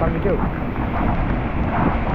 Fun to do.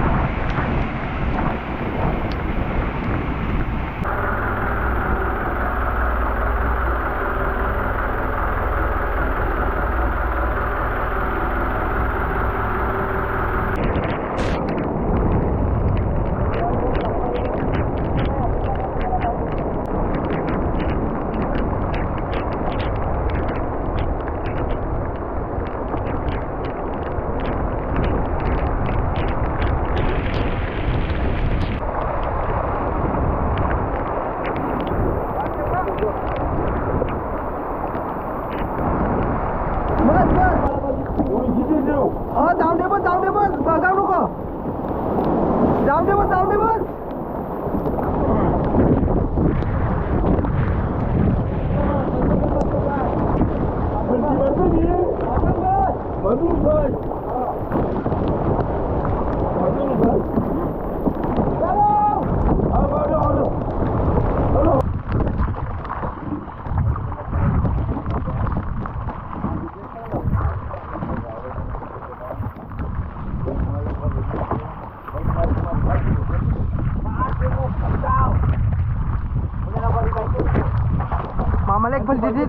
मामाला एक फल दे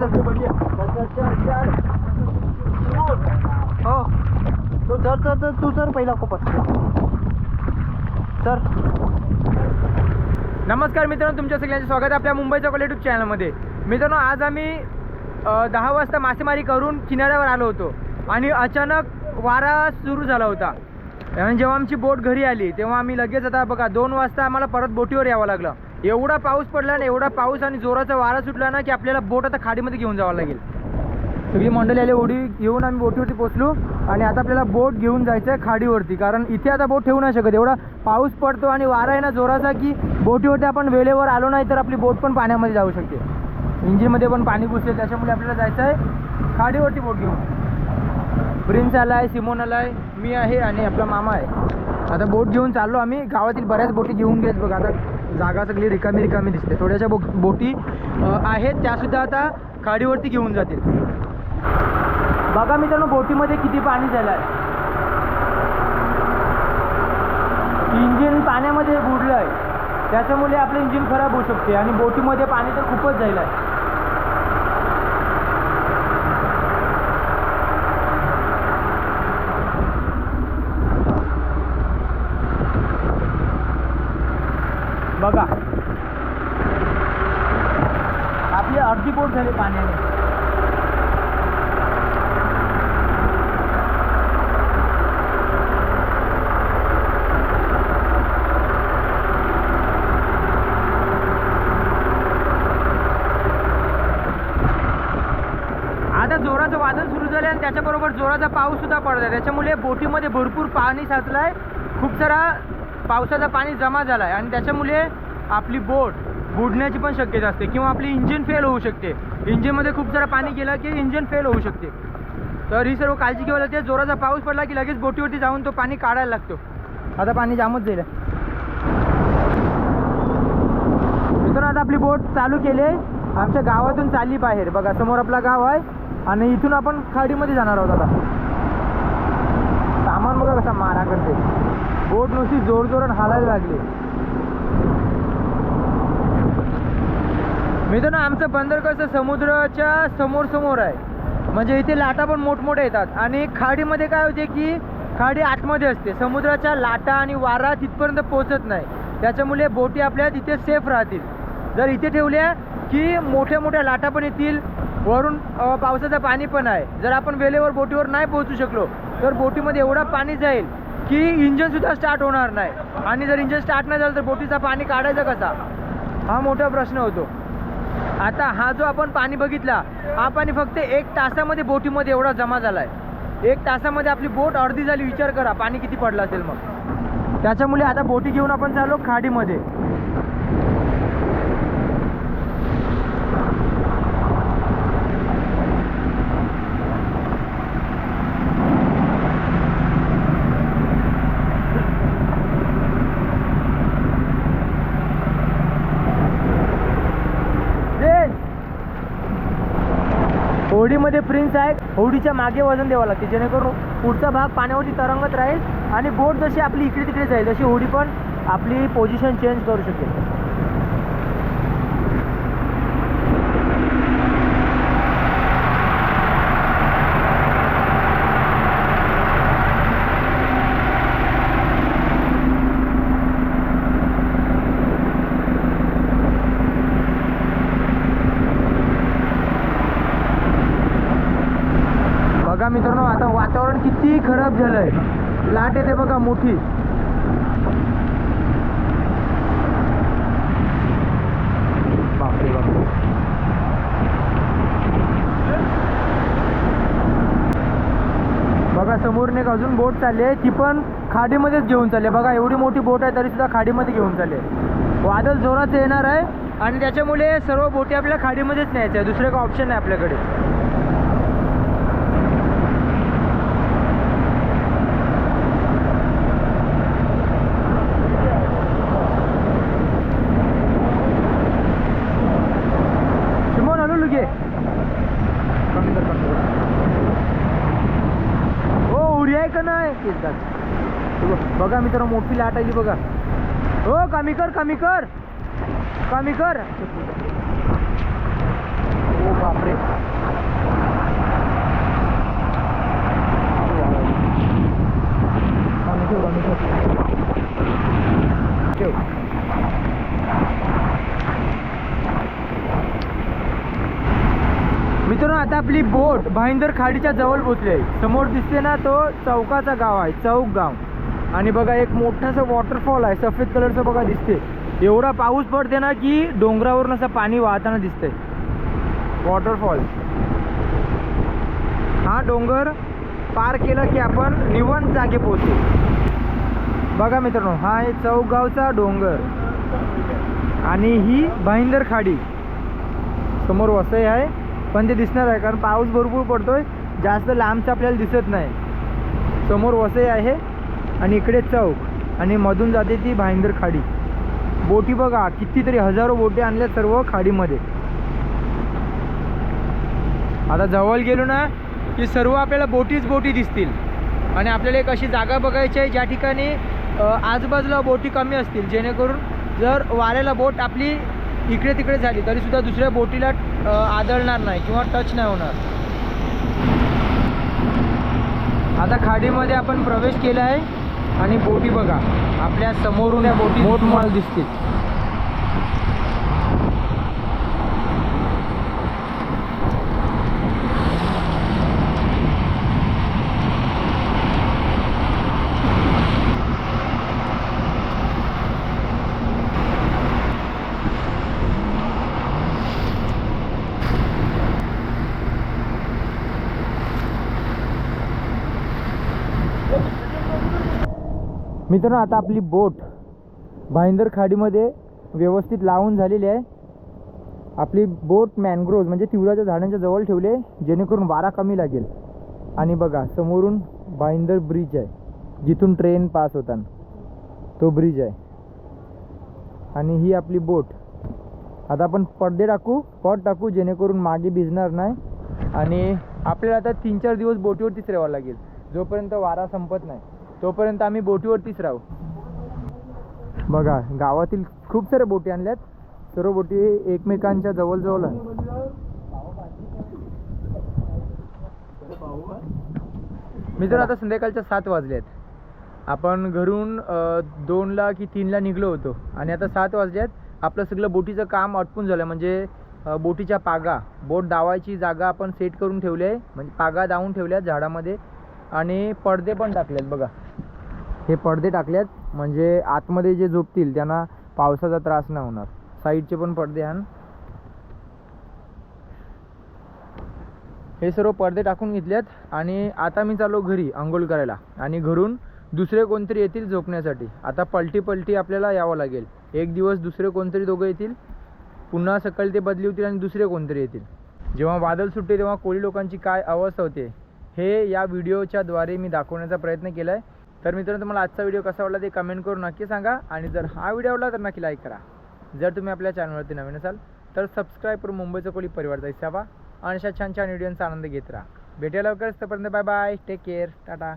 हो तो चर चर चर तू चर पहिला खूपच सर. नमस्कार मित्रांनो तुमच्या सगळ्यांचे स्वागत आहे आपल्या मुंबईच्या कॉल युट्यूब चॅनलमध्ये मित्रांनो आज आम्ही दहा वाजता मासेमारी करून किनाऱ्यावर आलो होतो. आणि अचानक वारा सुरू झाला होता. आणि जेव्हा आमची बोट घरी आली तेव्हा आम्ही लगेच आता बघा दोन वाजता आम्हाला परत बोटीवर यावं लागलं. एवढा पाऊस पडला ना एवढा पाऊस आणि जोराचा वारा सुटला ना की आपल्याला बोट आता खाडीमध्ये घेऊन जावं लागेल. सगळी मंडळी आली उडी घेऊन आम्ही बोटीवरती पोचलो आणि आता आपल्याला बोट घेऊन जायचं आहे खाडीवरती. कारण इथे आता बोट ठेवू नाही शकत. एवढा पाऊस पडतो आणि वारा आहे ना जोराचा की बोटीवरती आपण वेळेवर आलो नाही तर आपली बोट पण पाण्यामध्ये जाऊ शकते. इंजिनमध्ये पण पाणी घुसते त्याच्यामुळे आपल्याला जायचं आहे खाडीवरती बोट घेऊन. प्रिन्स आला आहे सिमोन आहे मी आहे आणि आपला मामा आहे. आता बोट घेऊन चाललो आम्ही. गावातील बऱ्याच बोटी घेऊन घेत बघ. आता जागा सगळी रिकामी रिकामी दिसते. थोड्याशा बो बोटी आहेत. त्यासुद्धा आता खाडीवरती घेऊन जातील. बघा मित्रांनो बोटीमध्ये किती पाणी झालं आहे इंजिन पाण्यामध्ये बुडलं आहे त्याच्यामुळे आपलं इंजिन खराब होऊ शकते आणि बोटीमध्ये पाणी तर खूपच जाईल आहे बघा. आपली अर्धी बोट झाली पाण्याने. आता वादळ सुरू झालं आणि त्याच्याबरोबर जोराचा पाऊससुद्धा पडत आहे. त्याच्यामुळे बोटीमध्ये भरपूर पाणी साचलं आहे खूप सारा पावसाचं पाणी जमा झालं आहे आणि त्याच्यामुळे आपली बोट बुडण्याची पण शक्यता असते किंवा आपली इंजिन फेल होऊ शकते. इंजिनमध्ये खूप सारं पाणी गेलं की इंजिन फेल होऊ शकते. तर ही सर्व काळजी घ्यावी लागते. जोराचा पाऊस पडला की लगेच बोटीवरती जाऊन तो पाणी काढायला लागतो. आता पाणी जामच जाईल मित्रांनो आता आपली बोट चालू केली आहे. आमच्या गावातून चालली बाहेर. बघा समोर आपला गाव आहे. आणि इथून आपण खाडीमध्ये जाणार आहोत आता. सामान बघा कसा मारा करते. बोट नुसती जोर जोरात हालायला लागली. मित्रांनो आमचं बंदर कसं समुद्राच्या समोर समोर आहे. म्हणजे इथे लाटा पण मोठमोठ्या येतात. आणि खाडीमध्ये काय होते की खाडी आतमध्ये असते. समुद्राच्या लाटा आणि वारा तिथपर्यंत पोहोचत नाही. त्याच्यामुळे बोटी आपल्या तिथे सेफ राहतील. जर इथे ठेवल्या की मोठ्या मोठ्या लाटा पण येतील वरून पावसाचं पाणी पण आहे. जर आपण वेळेवर बोटीवर नाही पोहोचू शकलो तर बोटीमध्ये एवढा पाणी जाईल की इंजनसुद्धा स्टार्ट होणार नाही. आणि जर इंजन स्टार्ट नाही झालं तर बोटीचा पाणी काढायचा कसा? हा मोठा प्रश्न होतो. आता हा जो आपण पाणी बघितला हा पाणी फक्त एक तासामध्ये बोटीमध्ये एवढा जमा झाला आहे एक तासामध्ये आपली बोट अर्धी झाली विचार करा पाणी किती पडलं असेल मग? त्याच्यामुळे आता बोटी घेऊन आपण चाललो खाडीमध्ये. होडीमध्ये प्रिन्स आहे. होडीच्या मागे वजन द्यावं लागते. जेणेकरून पुढचा भाग पाण्यावरती तरंगत राहील आणि बोट जशी आपली इकडे तिकडे जाईल तशी होडी पण आपली पोझिशन चेंज करू शकेल. बघा मित्रांनो आता वातावरण किती खराब झालंय. लाट येते बघा मोठी. बापरे बापरे बघा समोरने एक अजून बोट चालली आहे. ती पण खाडीमध्येच घेऊन चालली आहे. बघा एवढी मोठी बोट आहे तरी सुद्धा खाडीमध्ये घेऊन चालली आहे. वादळ जोरात येणार आहे. आणि त्याच्यामुळे सर्व बोटी आपल्या खाडीमध्येच न्यायच्या आहे दुसरं काही ऑप्शन नाही आपल्याकडे शिमोन हलू लुगे कमी कर कमी कर हो उरी आहे का नाही तेच गाड. हे बघा मित्र मोठी लाट आली बघा. हो कमी कर कमी कर कमी कर ओ बापरे ठेव. मित्रांनो आता आपली बोट भाईंदर खाडीच्या जवळ पोचली आहे. समोर दिसते ना तो चौकाचा गाव आहे चौक गाव. आणि बघा एक मोठासा वॉटरफॉल आहे. सफेद कलरचं बघा दिसते एवढा पाऊस पडते ना की डोंगरावरून असं पाणी वाहताना दिसतंय. वॉटरफॉल हा डोंगर पार केला की आपण निवंत जागे पोहोचू. बघा मित्रांनो हा आहे चौगावचा डोंगर. आणि ही भाईंदर खाडी. समोर वसई आहे पण ते दिसणार आहे कारण पाऊस भरपूर पडतोय. जास्त लांबचं आपल्याला दिसत नाही. समोर वसई आहे. आणि इकडे चौक आणि मधून जाते ती भाईंदर खाडी. बोटी बघा कितीतरी हजारो बोटी आणल्या सर्व खाडीमध्ये. आता जवळ गेलो ना की सर्व आपल्याला बोटीच बोटी दिसतील. आणि आपल्याला एक अशी जागा बघायची आहे ज्या ठिकाणी आजूबाजूला बोटी कमी असतील. जेणेकरून जर वाऱ्याला बोट आपली इकडे तिकडे झाली तरीसुद्धा दुसऱ्या बोटीला आदळणार नाही किंवा टच नाही होणार. आता खाडीमध्ये आपण प्रवेश केला आहे. आणि बोटी बघा. आपल्या समोरून या बोटी मोठमोठ दिसतील. मित्रांनो आता आपली बोट भाईंदर खाडीमध्ये व्यवस्थित लावून झालेली आहे. आपली बोट मॅनग्रोव्ह म्हणजे तिवराच्या झाडांच्या जवळ ठेवले जेणेकरून वारा कमी लागेल. आणि बघा समोरून भाईंदर ब्रिज आहे. जिथून ट्रेन पास होताना. तो ब्रिज आहे. आणि ही आपली बोट. आता आपण पडदे टाकू पट टाकू जेणेकरून मागे भिजणार नाही. आणि आपल्याला आता तीन चार दिवस बोटीवरतीच राहावं लागेल. जोपर्यंत वारा संपत नाही. तोपर्यंत आम्ही बोटीवरतीच राहू. बघा गावातील खूप साऱ्या बोटी आणल्यात. सर्व बोटी एकमेकांच्या जवळजवळ आहे मित्र आता संध्याकाळच्या सात वाजले आहेत आपण घरून दोनला की तीनला निघलो होतो. आणि आता सात वाजले आहेत आपलं सगळं बोटीचं काम अटपून झालं. म्हणजे बोटीच्या पागा बोट दावायची जागा आपण सेट करून ठेवली आहे. म्हणजे पागा दावून ठेवल्यात झाडामध्ये. आणि पडदे पण टाकलेत बघा. हे पडदे टाकल्यात म्हणजे आतमध्ये जे झोपतील त्यांना पावसाचा त्रास नाही होणार. साईडचे पण पडदे आण हे सर्व पडदे टाकून घेतलेत आणि आता मी चाललो घरी आंघोळ करायला. आणि घरून दुसरे कोणतरी येतील झोपण्यासाठी. आता पलटी पलटी आपल्याला यावं लागेल. एक दिवस दुसरे कोणतरी दोघं येतील. पुन्हा सकाळी ते बदली होतील आणि दुसरे कोणतरी येतील. जेव्हा वादळ सुटते तेव्हा कोळी लोकांची काय अवस्था होते हे या व्हिडिओच्या द्वारे मी दाखवण्याचा प्रयत्न केला आहे तर मित्रांनो तुम्हाला आजचा व्हिडिओ कसा आवडला ते कमेंट करून नक्की सांगा. आणि जर हा व्हिडिओ आवडला तर नक्की लाईक करा. जर तुम्ही आपल्या चॅनलवरती नवीन असाल तर सबस्क्राईब करून मुंबईचं कोळी परिवारचा हिस्सा व्हा आणि अशा छान छान व्हिडिओंचा आनंद घेत राहा. भेटायला लवकरच. तोपर्यंत bye bye take care tata